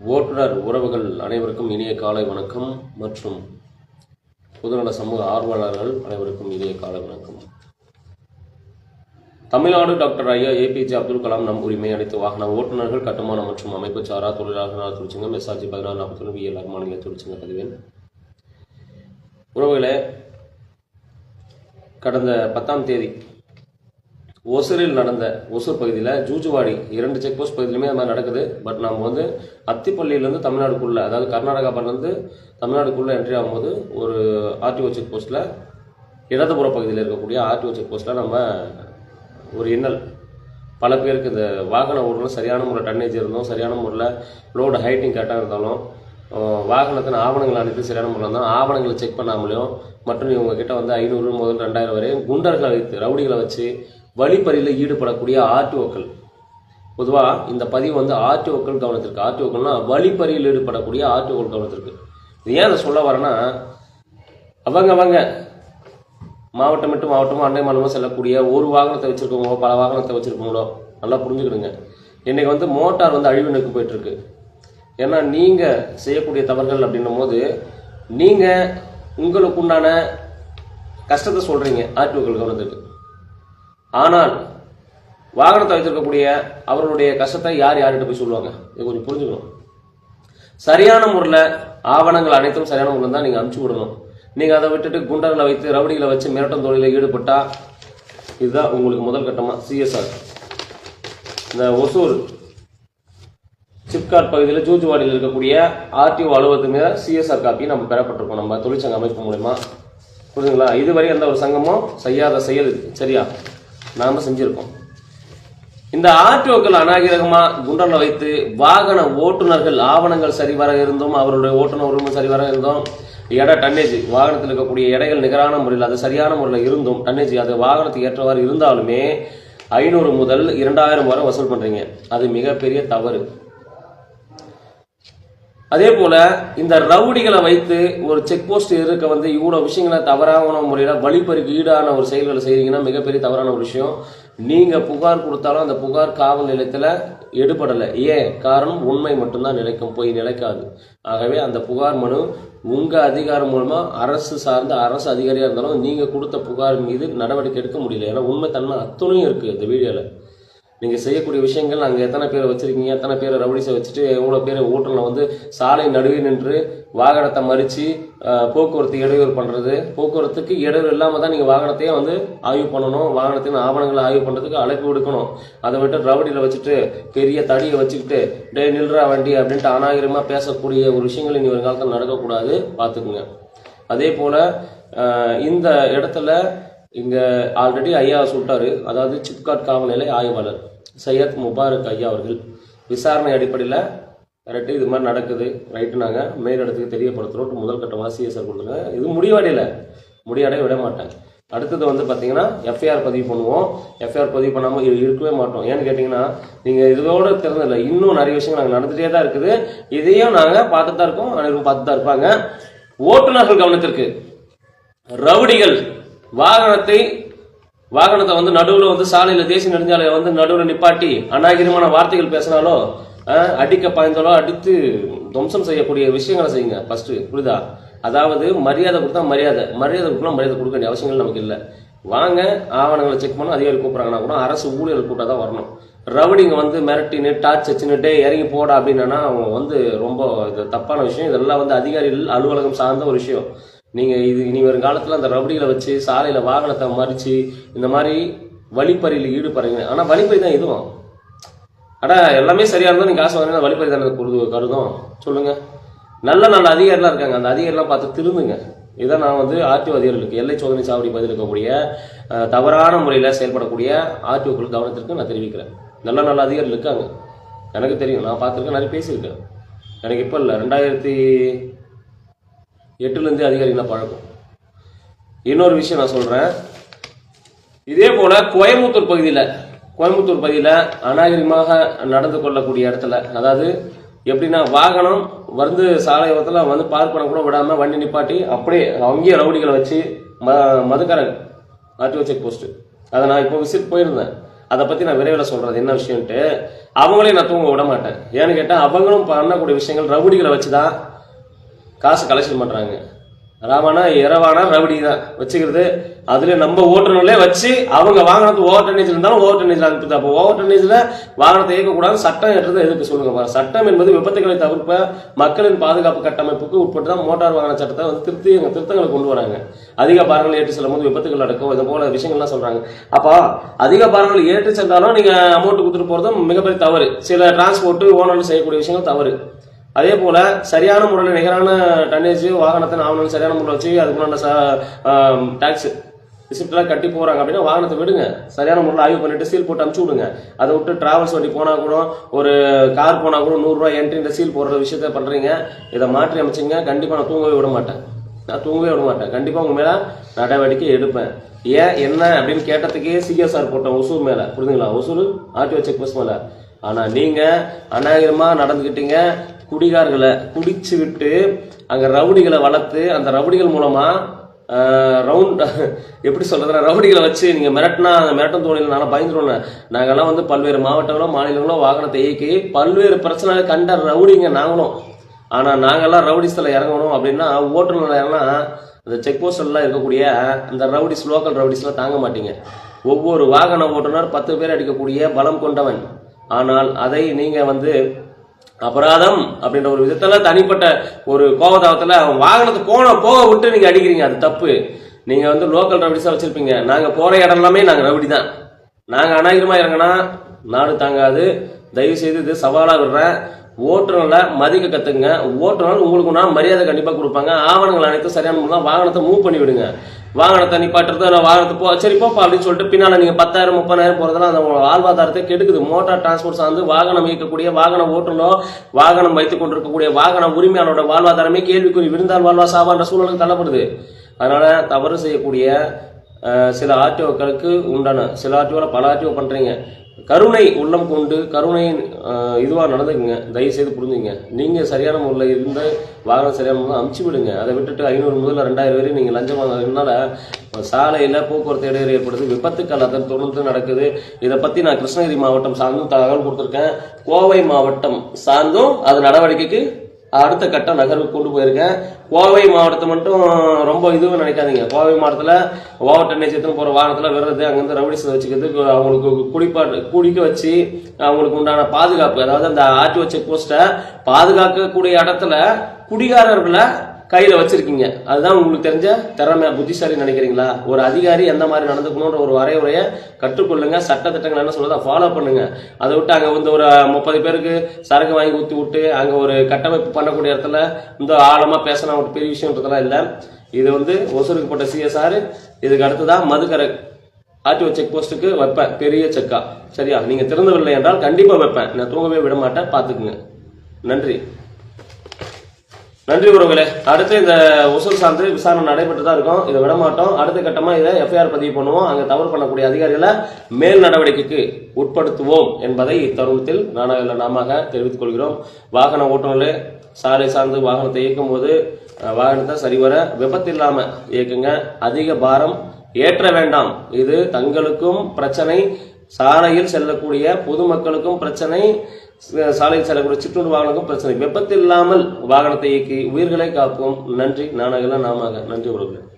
ஓட்டுநர் உறவுகள் அனைவருக்கும் இனிய காலை வணக்கம் மற்றும் பொதுநல சமூக ஆர்வலர்கள் அனைவருக்கும் இனிய காலை வணக்கம். தமிழ்நாடு டாக்டர் ஐயா ஏபிஜே அப்துல் கலாம் நம் உரிமை அனைத்து வாகன ஓட்டுநர்கள் கட்டுமான மற்றும் அமைப்பு சாரா தொழிலாளர் தொழிற்சங்கம் எஸ்ஆர்ஜி பதினாறு நாற்பத்தி விஎல்ஆர் மாநில தொழிற்சங்க பதிவேன். உறவுகளே கடந்த பத்தாம் தேதி ஒசூரில் நடந்த ஒசூர் பகுதியில் ஜூஜுவாடி இரண்டு செக் போஸ்ட் பகுதியிலுமே அது மாதிரி நடக்குது. பட் நம்ம வந்து அத்திப்பள்ளியிலேருந்து தமிழ்நாடுக்குள்ளே அதாவது கர்நாடகா கர்நாடகாவிலேருந்து தமிழ்நாடுக்குள்ளே என்ட்ரி ஆகும்போது ஒரு ஆர்டிஓ செக் போஸ்ட்டில் இடதுபுற பகுதியில் இருக்கக்கூடிய ஆர்டிஓ செக் போஸ்ட்டில் நம்ம ஒரு இன்னல். பல பேருக்கு இந்த வாகன ஓட்டுநர் சரியான முறையில் டன்னேஜ் இருந்தோம் சரியான முறையில் லோடு ஹைட்டிங் கரெக்டாக இருந்தாலும் வாகனத்தின் ஆவணங்கள் அனைத்து சரியான முறையில் இருந்தாலும் ஆவணங்களை செக் பண்ணாமலையும் மற்றும் இவங்க கிட்ட வந்து ஐநூறு முதல் ரெண்டாயிரம் வரையும் குண்டர்களை வைத்து ரவுடிகளை வச்சு வழிப்பறியில் ஈடுபடக்கூடிய ஆர்டிஓக்கள். பொதுவாக இந்த பதிவு வந்து ஆர்டிஓக்கள் கவனத்திற்கு. ஆர்டிஓக்கள்னா வழிப்பறியில் ஈடுபடக்கூடிய ஆர்டிஓக்கள் கவனத்திற்கு. இது ஏன் அதை சொல்ல வரேன்னா அவங்க அவங்க. மாவட்டம் விட்டு மாவட்டமும் அண்டை மாநிலமோ செல்லக்கூடிய ஒரு வாகனத்தை வச்சுருக்கவங்களோ பல வாகனத்தை வச்சுருக்கவங்களோ நல்லா புரிஞ்சுக்கிடுங்க. இன்றைக்கி வந்து மோட்டார் வந்து அழிவு போயிட்டுருக்கு. ஏன்னா நீங்கள் செய்யக்கூடிய தவறுகள் அப்படின்னும் போது நீங்கள் உங்களுக்கு உண்டான கஷ்டத்தை சொல்கிறீங்க ஆர்டிஓக்கள் கவனத்துக்கு ஆனால் வாகனத்தை வைத்திருக்கக்கூடிய அவர்களுடைய கஷ்டத்தை யார் யார்கிட்ட போய் சொல்லுவாங்க? இது கொஞ்சம் புரிஞ்சுக்கணும். சரியான முறையில் ஆவணங்கள் அனைத்தும் சரியான முறையில் தான் நீங்கள் அனுப்பிச்சு விடணும். நீங்கள் அதை விட்டுட்டு குண்டர்களை வைத்து ரவுடிகளை வச்சு மிரட்டம் தொழிலில் ஈடுபட்டா இதுதான் உங்களுக்கு முதல் கட்டமாக சிஎஸ்ஆர் இந்த ஒசூர் சிப்காட் பகுதியில் ஜூஜுவாடியில் இருக்கக்கூடிய ஆர்டிஓ அலுவலகத்து மேலே சிஎஸ்ஆர் காப்பி நம்ம பெறப்பட்டிருக்கோம். நம்ம தொழிற்சங்க அமைப்பு மூலயமா. புரியுதுங்களா இதுவரை எந்த ஒரு சங்கமும் செய்யாத செயல் சரியா? நாம செஞ்சிருக்கோம். இந்த ஆர்டிஓக்கள் அநாகரிகமா குண்டர்ல வைத்து வாகன ஓட்டுநர்கள் ஆவணங்கள் சரிவர இருந்தும் அவருடைய ஓட்டுநர் உரிமை சரிவர இருந்தும் எடை டன்னேஜ் வாகனத்தில் இருக்கக்கூடிய எடைகள் நிகரான முறையில் அது சரியான முறையில் இருந்தும் டன்னேஜ் அது வாகனத்துக்கு ஏற்றவாறு இருந்தாலுமே ஐநூறு முதல் இரண்டாயிரம் வரை வசூல் பண்றீங்க. அது மிகப்பெரிய தவறு. அதே போல இந்த ரவுடிகளை வைத்து ஒரு செக் போஸ்ட் இருக்க வந்து இவ்வளோ விஷயங்களை தவறான முறையில் வழிப்பறிக்கு ஈடான ஒரு செயல்களை செய்கிறீங்கன்னா மிகப்பெரிய தவறான ஒரு விஷயம். நீங்கள் புகார் கொடுத்தாலும் அந்த புகார் காவல் நிலையத்தில் எடுபடலை. ஏன்? காரணம் உண்மை மட்டும்தான் நிலைக்கும் போய் நிலைக்காது. ஆகவே அந்த புகார் மனு உங்கள் அதிகாரம் மூலமாக அரசு சார்ந்த அரசு அதிகாரியாக இருந்தாலும் நீங்கள் கொடுத்த புகார் மீது நடவடிக்கை எடுக்க முடியல. ஏன்னா உண்மை தன்மை அத்துணையும் இருக்குது இந்த வீடியோவில் நீங்கள் செய்யக்கூடிய விஷயங்கள் அங்கே எத்தனை பேர் வச்சுருக்கீங்க எத்தனை பேர் ரவுடிஸை வச்சுட்டு எவ்வளோ பேர் ஓட்டுநர் வந்து சாலை நடுவே நின்று வாகனத்தை மறித்து போக்குவரத்து இடையூறு பண்ணுறது போக்குவரத்துக்கு இடையூறு இல்லாமல் தான் நீங்கள் வாகனத்தையே வந்து ஆய்வு பண்ணணும். வாகனத்தின் ஆவணங்களை ஆய்வு பண்ணுறதுக்கு அழைப்பு விடுக்கணும். அதை விட்டு ரவுடியில் வச்சுட்டு பெரிய தடியை வச்சுக்கிட்டு டே நில்றா வண்டி அப்படின்ட்டு அநாகரமாக பேசக்கூடிய ஒரு விஷயங்கள் இனி வருங்காலத்தில் நடக்கக்கூடாது பார்த்துக்குங்க. அதே போல் இந்த இடத்துல இங்கே ஆல்ரெடி ஐயா சுட்டார் அதாவது சிப்காட் காவல் நிலை ஆய்வாளர் சையத் முபாரக் ஐயா அவர்கள். விசாரணை அடிப்படையில் கரெக்டு இது மாதிரி நடக்குது. ரைட்டு நாங்கள் மேலிடத்துக்கு தெரியப்படுத்துகிறோம் முதல் கட்டமாக சிஎஸ்ஆர் கொடுத்துருங்க இது முடிவடையல. முடிவடைய விட மாட்டேன். அடுத்தது வந்து பார்த்தீங்கன்னா எஃப்ஐஆர் பதிவு பண்ணுவோம். எஃப்ஐஆர் பதிவு பண்ணாமல் இருக்கவே மாட்டோம். ஏன்னு கேட்டிங்கன்னா நீங்கள் இதோட திறந்தில்லை இன்னும் நிறைய விஷயங்கள் நாங்கள் நடந்துகிட்டே தான் இருக்குது. இதையும் நாங்கள் பார்த்துட்டு தான் இருக்கோம். அனைவரும் பார்த்து தான் இருப்பாங்க. ஓட்டுநர்கள் கவனத்திற்கு. ரவுடிகள். வாகனத்தை வாகனத்தை வந்து நடுவில் வந்து சாலையில் தேசிய நெடுஞ்சாலையை வந்து நடுவில் நிப்பாட்டி அநாகரிகமான வார்த்தைகள் பேசினாலோ அடிக்க பாய்ந்தாலோ அடித்து துவம்சம் செய்யக்கூடிய விஷயங்களை செய்யுங்க. ஃபர்ஸ்ட் புரியுதா? அதாவது மரியாதை கொடுத்தா மரியாதை. மரியாதை கொடுக்கலாம் மரியாதை கொடுக்க வேண்டிய அவசியங்கள் நமக்கு இல்லை. வாங்க ஆவணங்களை செக் பண்ண அதிகாரி கூப்பிட்றாங்கன்னா கூட அரசு ஊழியர்கள் கூட்டாக தான் வரணும். ரவுடிங்க வந்து மிரட்டின்னு டார்ச் வச்சுன்னுட்டு இறங்கி போடா அப்படின்னா அவங்க வந்து ரொம்ப இது தப்பான விஷயம். இதெல்லாம் வந்து அதிகாரிகள் அலுவலகம் சார்ந்த ஒரு விஷயம். நீங்கள் இது இனி வரும் காலத்தில் அந்த ரபடியில் வச்சு சாலையில் வாகனத்தை மறித்து இந்த மாதிரி வழிப்பறியில் ஈடுபடுறீங்க. ஆனால் வழிப்பறி தான் இதுவும். அடா எல்லாமே சரியாக இருந்தால் நீங்கள் காசு வாங்கினா வழிப்பறி தானே கருது கருதும். சொல்லுங்கள் நல்ல நல்ல அதிகாரிலாம் இருக்காங்க. அந்த அதிகாரிலாம் பார்த்து திருந்துங்க. இதை நான் வந்து ஆர்டிஓ அதிகாரிகளுக்கு எல்லை சோதனை சாவடி பதில் இருக்கக்கூடிய தவறான முறையில் செயல்படக்கூடிய ஆர்டிஓக்கள் கவனத்திற்கு நான் தெரிவிக்கிறேன். நல்ல நல்ல அதிகாரிகள் இருக்காங்க. எனக்கு தெரியும். நான் பார்த்துருக்கேன் நிறைய பேசியிருக்கேன். எனக்கு இப்போ இல்லை. ரெண்டாயிரத்தி எட்டுலேருந்தே அதிகாரிகளாக பழக்கம். இன்னொரு விஷயம் நான் சொல்கிறேன் இதே போல் கோயம்புத்தூர் பகுதியில் கோயம்புத்தூர் பகுதியில் அநாகரிகமாக நடந்து கொள்ளக்கூடிய இடத்துல அதாவது எப்படின்னா வாகனம் வந்து சாலை ஓரத்தில் வந்து பார்க் பண்ண கூட விடாமல் வண்டி நிப்பாட்டி அப்படியே அங்கேயே ரவுடிகளை வச்சு ம மதுக்காரன் ஆர்டிஓ செக் போஸ்ட்டு அதை நான் இப்போ விசிட் போயிருந்தேன். அதை பற்றி நான் விரைவில் சொல்கிறது என்ன விஷயம்ட்டு அவங்களையும் நான் தூங்க விட மாட்டேன். ஏன்னு கேட்டால் அவங்களும் பண்ணக்கூடிய விஷயங்கள் ரவுடிகளை வச்சு தான் காசு கலெக்ஷன் பண்றாங்க ராமானா இரவானா ரவுடி தான் வச்சுக்கிறது அதுல நம்ம ஓட்டுநர்களே வச்சு அவங்க வாகனத்து ஓவர் டனேஜ் இருந்தாலும் ஓவர் டன்னேஜ் அனுப்புது அப்போ ஓவர் டன்னேஜ்ல வாகனத்தை இயக்கக்கூடாது சட்டம் ஏற்றது எதுக்கு சொல்லுங்க சட்டம் என்பது விபத்துகளை தவிர்ப்ப மக்களின் பாதுகாப்பு கட்டமைப்புக்கு உட்பட்டு தான் மோட்டார் வாகன சட்டத்தை வந்து திருத்தி எங்க திருத்தங்களை கொண்டு வராங்க. அதிக பாரங்கள் ஏற்றி செல்லும் போது விபத்துகள் நடக்கும். இது போல விஷயங்கள்லாம் சொல்றாங்க. அப்போ அதிக பாரங்கள் ஏற்றி சென்றாலும் நீங்க அமௌண்ட் கொடுத்துட்டு போறதும் மிகப்பெரிய தவறு. சில டிரான்ஸ்போர்ட் ஓனர்கள் செய்யக்கூடிய விஷயங்கள் தவறு. அதே போல சரியான முறையில் நிகரான டன்னேஜ் வாகனத்தை ஆவணங்கள் சரியான முறையில் வச்சு அதுக்குண்டான டேக்ஸ் ரிசிப்ட்லாம் கட்டி போகிறாங்க அப்படின்னா வாகனத்தை விடுங்க. சரியான முறையில் ஆய்வு பண்ணிட்டு சீல் போட்டு அமுச்சு விடுங்க. அதை விட்டு டிராவல்ஸ் வண்டி போனா கூட ஒரு கார் போனால் கூட நூறுரூவா என்ட்ரின்ற சீல் போடுற விஷயத்த பண்ணுறீங்க இதை மாற்றி அமைச்சிங்க. கண்டிப்பாக நான் தூங்கவே விட மாட்டேன். நான் தூங்கவே விட மாட்டேன். கண்டிப்பாக உங்கள் மேலே நடவடிக்கை எடுப்பேன். ஏன் என்ன அப்படின்னு கேட்டதுக்கே சிஎஸ்ஆர் போட்டேன் ஒசூர் மேலே. புரிஞ்சுங்களா? ஒசூர் ஆர்டிஓ செக் போஸ்ட் மேலே. ஆனால் நீங்கள் அநாகரமாக நடந்துக்கிட்டீங்க குடிகார்களை குடிச்சு விட்டு அங்கே ரவுடிகளை வளர்த்து அந்த ரவுடிகள் மூலமாக ரவுண்ட் எப்படி சொல்கிறதுனா ரவுடிகளை வச்சு நீங்கள் மிரட்டினா அந்த மிரட்டம் தோணியில் நானும் பயந்துருவேன். நாங்கெல்லாம் வந்து பல்வேறு மாவட்டங்களோ மாநிலங்களோ வாகனத்தை இயக்கி பல்வேறு பிரச்சனை கண்ட ரவுடிங்க நாங்களும். ஆனால் நாங்கள்லாம் ரவுடிஸில் இறங்கணும் அப்படின்னா ஓட்டுநர் இறங்கினா அந்த செக் போஸ்ட்லாம் இருக்கக்கூடிய அந்த ரவுடிஸ் லோக்கல் ரவுடிஸ்லாம் தாங்க மாட்டீங்க. ஒவ்வொரு வாகன ஓட்டுநர் பத்து பேர் அடிக்கக்கூடிய பலம் கொண்டவன். ஆனால் அதை நீங்கள் வந்து அபராதம் அப்படின்ற ஒரு விதத்தில் தனிப்பட்ட ஒரு கோபதாபத்தில் அவன் வாகனத்தை போன போக விட்டு நீங்கள் அடிக்கிறீங்க. அது தப்பு. நீங்கள் வந்து லோக்கல் ரவுடிஸாக வச்சிருப்பீங்க. நாங்கள் போகிற இடம் எல்லாமே நாங்கள் ரவுடி தான். நாங்கள் அநாகரிகமா இறங்கினா நாடு தாங்காது. தயவு செய்து இது சவாலாக விடுறேன். ஓட்டுநர்களை மதிக்க கத்துங்க. ஓட்டுநர் உங்களுக்கு நான் மரியாதை கண்டிப்பா கொடுப்பாங்க. ஆவணங்கள் அனைத்தும் சரியான முறையில் வாகனத்தை மூவ் பண்ணி விடுங்க. வாகனத்தை நிப்பாட்டுறது நான் வாகனத்தை போ சரி போப்பா அப்படின்னு சொல்லிட்டு பின்னால நீங்க பத்தாயிரம் முப்பதாயிரம் போறதெல்லாம் அந்த உங்களோட வாழ்வாதாரத்தை கெடுக்குது. மோட்டார் டிரான்ஸ்போர்ட் சார்ந்து வாகனம் இயக்கக்கூடிய வாகன ஓட்டுநரோ வாகனம் வைத்துக் கொண்டிருக்கக்கூடிய வாகன உரிமையாளரோட வாழ்வாதாரமே கேள்விக்குறி. விருந்தால் வாழ்வா சாவான்ற சூழலுக்கு தள்ளப்படுது. அதனால தவறு செய்யக்கூடிய சில ஆர்டிஓக்களுக்கு உண்டான சில ஆர்டிஓல பல ஆர்டிஓ பண்றீங்க. கருணை உள்ளம் கொண்டு கருணையின் இதுவாக நடந்துக்குங்க. தயவுசெய்து புரிஞ்சுங்க. நீங்கள் சரியான முறையில் இருந்து வாகனம் சரியான முறையில் அமுச்சு விடுங்க. அதை விட்டுட்டு ஐநூறு முதல்ல ரெண்டாயிரம் வரையும் நீங்கள் லஞ்சம் வாங்குறதுனால சாலையில் போக்குவரத்து இடையூறு ஏற்படுது. விபத்துக்கள் அதன் தொடர்ந்து நடக்குது. இதை பற்றி நான் கிருஷ்ணகிரி மாவட்டம் சார்ந்தும் தகவல் கொடுத்துருக்கேன். கோவை மாவட்டம் சார்ந்தும் அது நடவடிக்கைக்கு அடுத்த கட்ட நகர்வுக்கு கொண்டு போயிருக்கேன். கோவை மாவட்டத்தை மட்டும் ரொம்ப இதுவும் நினைக்காதீங்க. கோவை மாவட்டத்தில் ஓவர் டன்னேஜ் போகிற வாரத்தில் விடுறது அங்கேருந்து ரவுடிஸ் வச்சுக்கிறது அவங்களுக்கு குடிப்பாட்டு குடிக்க வச்சு அவங்களுக்கு உண்டான பாதுகாப்பு அதாவது அந்த ஆர்டிஓ செக் போஸ்ட்டை பாதுகாக்கக்கூடிய இடத்துல குடிகாரர்களை கையில் வச்சுருக்கீங்க. அதுதான் உங்களுக்கு தெரிஞ்ச திறமை புத்திசாலி நினைக்கிறீங்களா? ஒரு அதிகாரி எந்த மாதிரி நடந்துக்கணுன்ற ஒரு வரைமுறையை கற்றுக்கொள்ளுங்க. சட்ட திட்டங்கள் என்ன சொல்லுதோ ஃபாலோ பண்ணுங்க. அதை விட்டு அங்கே வந்து ஒரு முப்பது பேருக்கு சரக்கு வாங்கி ஊற்றி விட்டு அங்கே ஒரு கட்டமைப்பு பண்ணக்கூடிய இடத்துல இந்த ஆழமாக பேசினா ஒரு பெரிய விஷயன்றதெல்லாம் இல்லை. இது வந்து ஒசூருக்குப்பட்ட சிஎஸ்ஆர் இதுக்கு அடுத்து தான் மதுக்கரை ஆர்டிஓ செக் போஸ்ட்டுக்கு வைப்பேன். பெரிய செக்கா சரியா? நீங்கள் திறந்தவில்லை என்றால் கண்டிப்பாக வைப்பேன். நான் தூங்கவே விட மாட்டேன். பார்த்துக்குங்க. நன்றி. நன்றி உறவுகளே அடுத்து இந்த ஒசூல் சார்ந்து விசாரணை நடைபெற்று தான் இருக்கும். இதை விட மாட்டோம். அடுத்த கட்டமாக இதை எஃப்ஐஆர் பதிவு பண்ணுவோம். அங்கே தவறு பண்ணக்கூடிய அதிகாரிகளை மேல் நடவடிக்கைக்கு உட்படுத்துவோம் என்பதை இத்தருணத்தில் நானாக நாம தெரிவித்துக் கொள்கிறோம். வாகன ஓட்டுநர்களே சாலை சார்ந்து வாகனத்தை இயக்கும் போது வாகனத்தை சரிவர விபத்து இல்லாமல் இயக்குங்க. அதிக பாரம் ஏற்ற வேண்டாம். இது தங்களுக்கும் பிரச்சனை. சாலையில் செல்லக்கூடிய பொதுமக்களுக்கும் பிரச்சனை. சாலையில் செல்லக்கூடிய சிற்றூர் வாகனங்களுக்கும் பிரச்சனை. விபத்து இல்லாமல் வாகனத்தை இயக்கி உயிர்களை காப்போம். நன்றி. நானாக நாமாக நன்றி உறவுகள்.